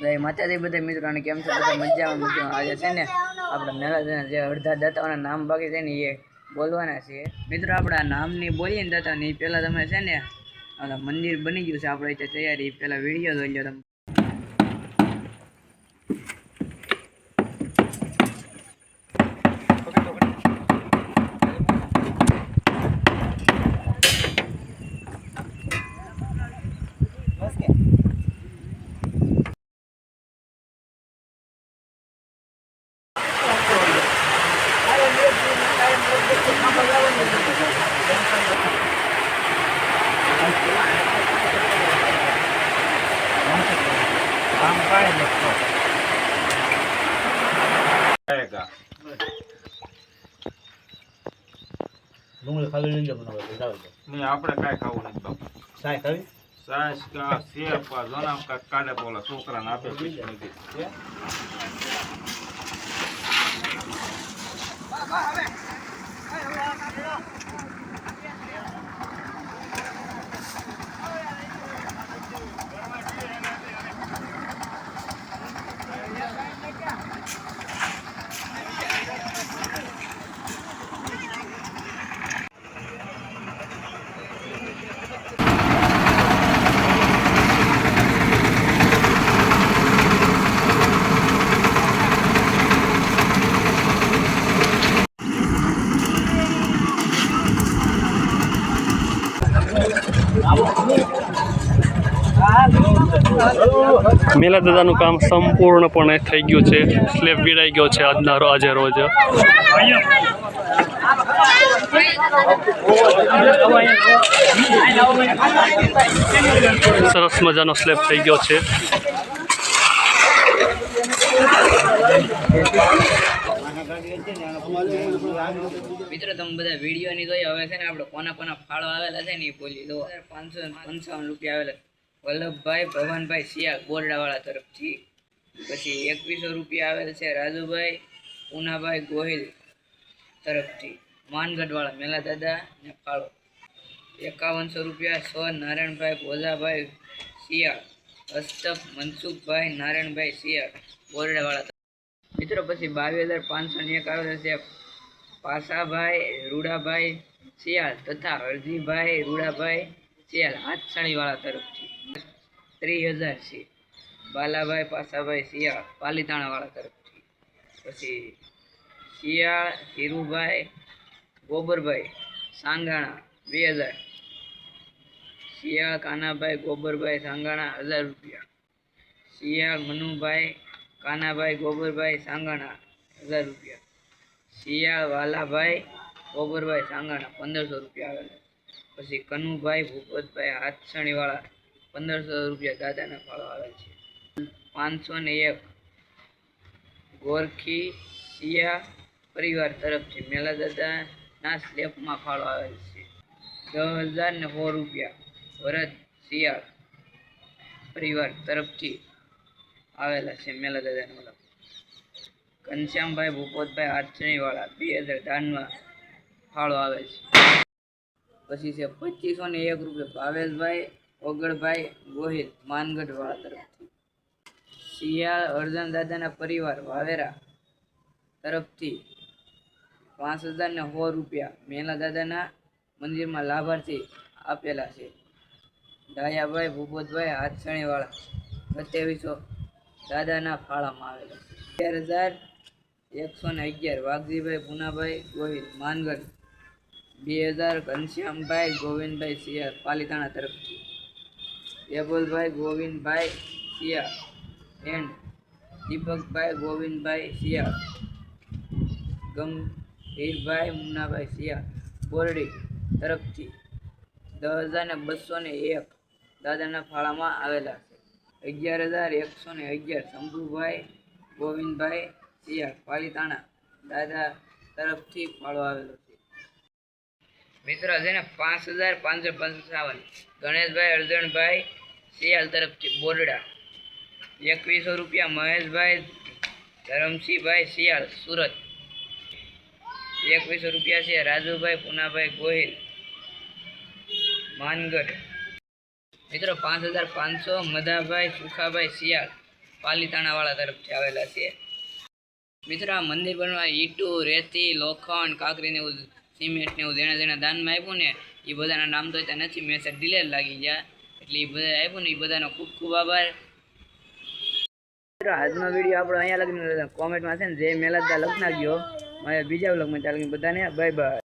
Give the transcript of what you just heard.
જય માતાજી બધા મિત્રોને કેમ છે? બધા મજામાં મજામાં. આજે છે ને આપણે મેળા જે અડધા દાતાઓના નામ બાકી છે ને એ બોલવાના છે. મિત્રો, આપણા નામની બોલીએ ને દાતા એ પહેલાં તમે છે ને મંદિર બની ગયું છે. આપણે ત્યાં તૈયારી પહેલાં વીડિયો જોઈ લો તમે ડુંગળી ખાવી લઈ જાવ હવે. નહીં આપણે કાંઈ ખાવું? નથી બાપુ સાય ખાવી સાસ કા સેબ કા જણાવ કા કાઢે બોલા છોકરાને આપે પીછે નથી. મેલા દાદાનું કામ સંપૂર્ણપણે થઈ ગયું છે. સ્લેબ વિરાઈ ગયો છે આજના આજે રોજ. સરસ મજાનો સ્લેબ થઈ ગયો છે. મિત્રો, તમે બધા વીડિયો ની જોઈ, હવે છે ને આપણે કોના કોના ફાળો આવેલા છે ને એ બોલી દો પાંચસો પંચાવન રૂપિયા આવેલા વલ્લભભાઈ ભવનભાઈ શિયાળ બોરડાવાળા તરફથી. પછી એકવીસો રૂપિયા આવેલ છે રાજુભાઈ પૂનાભાઈ ગોહિલ તરફથી. માનગઢવાળા મેલા દાદા ને ફાળો. એકાવનસો રૂપિયા સો નારાયણભાઈ ભોજાભાઈ શિયાળ. હસ્તક મનસુખભાઈ નારાયણભાઈ શિયાળ બોરડાવાળા મિત્રો, પછી બાવીસ હજાર પાંચસો ને એક આવેલા છે પાસાભાઈ, રૂડાભાઈ, શિયાળ તથા હરજીભાઈ રૂડાભાઈ, શિયાળ હાથસણીવાળા તરફથી. ત્રીસ હજાર છે. બાલાભાઈ, પાસાભાઈ, શિયાળ પાલીતાણાવાળા તરફથી. પછી શિયાળ હીરુભાઈ ગોબરભાઈ, સાંગાણા, બે હજાર. શિયાળ, કાનાભાઈ, ગોબરભાઈ, સાંગાણા, હજાર રૂપિયા. શિયાળ, મનુભાઈ કાનાભાઈ ગોબરભાઈ સાંગાણા હજાર રૂપિયા. શિયાળ વાલાભાઈ ગોબરભાઈ સાંગાણા પંદરસો રૂપિયા આવેલા. પછી કનુભાઈ, ભૂપતભાઈ હાથસણીવાળા પંદરસો રૂપિયા દાદાના ફાળો આવે છે. પાંચસો ને એક ગોરખી શિયા પરિવાર તરફથી મેલા દાદાના સ્લેપમાં ફાળો આવેલ છે. દસ હજાર ને સો રૂપિયા. ભરત શિયાળ પરિવાર તરફથી આવેલા છે મેલા દાદાના ઓલા ઘનશ્યામભાઈ, ભૂપતભાઈ આચરણીવાળા બે હજાર દાનમાં ફાળો આવે છે. પછી છે, પચીસો ને એક રૂપિયા ભાવેશભાઈ, ઓગળભાઈ, ગોહિલ, માનગઢવાળા તરફથી. શિયાળ અર્જન દાદાના પરિવાર, વાવેરા તરફથી પાંચ હજાર ને સો રૂપિયા મેલા દાદાના મંદિરમાં લાભાર્થી આપેલા છે. ડાયાભાઈ, ભૂપતભાઈ હાથસણીવાળા સત્યાવીસો દાદાના ફાળામાં આવેલા. અગિયાર હજાર એકસો ને અગિયાર વાઘજીભાઈ પુનાભાઈ ગોહિલ માનગઢ. બે હજાર ઘનશ્યામભાઈ ગોવિંદભાઈ સિયા પાલીતાણા તરફથી. એબુલભાઈ ગોવિંદભાઈ સિયા એન્ડ દીપકભાઈ ગોવિંદભાઈ સિયા ગંભીરભાઈ મુન્નાભાઈ સિયા બોરડી તરફથી. દસ હજાર ને બસો ને એક દાદાના ફાળામાં આવેલા અગિયાર હજાર એકસો ને અગિયાર શંભુભાઈ, ગોવિંદભાઈ સિયા પાલીતાણા, દાદા તરફથી ફાળો આવેલો છે. મિત્રો છે પાંચ હજાર પાંચસો પંચાવન. ગણેશભાઈ અર્જણભાઈ સિયાલ તરફથી બોરડા. એકવીસો રૂપિયા મહેશભાઈ, ધરમસિંહભાઈ સિયાલ સુરત. એકવીસો રૂપિયા છે રાજુભાઈ, પુનાભાઈ ગોહિલ. માનગઢ. મિત્રો, પાંચ હજાર પાંચસો, મધાભાઈ, સુખાભાઈ શિયાળ પાલીતાણાવાળા તરફથી આવેલા છે મિત્રો, આ મંદિર બનવા ઈટું, રેતી, લોખંડ કાંકરી ને એવું, સિમેન્ટ ને એવું જેણે જેણે દાનમાં આપ્યું ને એ બધાના નામ તો ત્યાં નથી મેસેજ ડિલે લાગી ગયા. એટલે એ બધા આપ્યું ને એ બધાનો ખૂબ ખૂબ આભાર. મિત્રો, આજનો વીડિયો આપણો અહીંયા લગ્ન કોમેન્ટમાં છે ને જે મેલાદા લખી મારે બીજા વ્લોગમાં ચાલે બધાને, બાય બાય.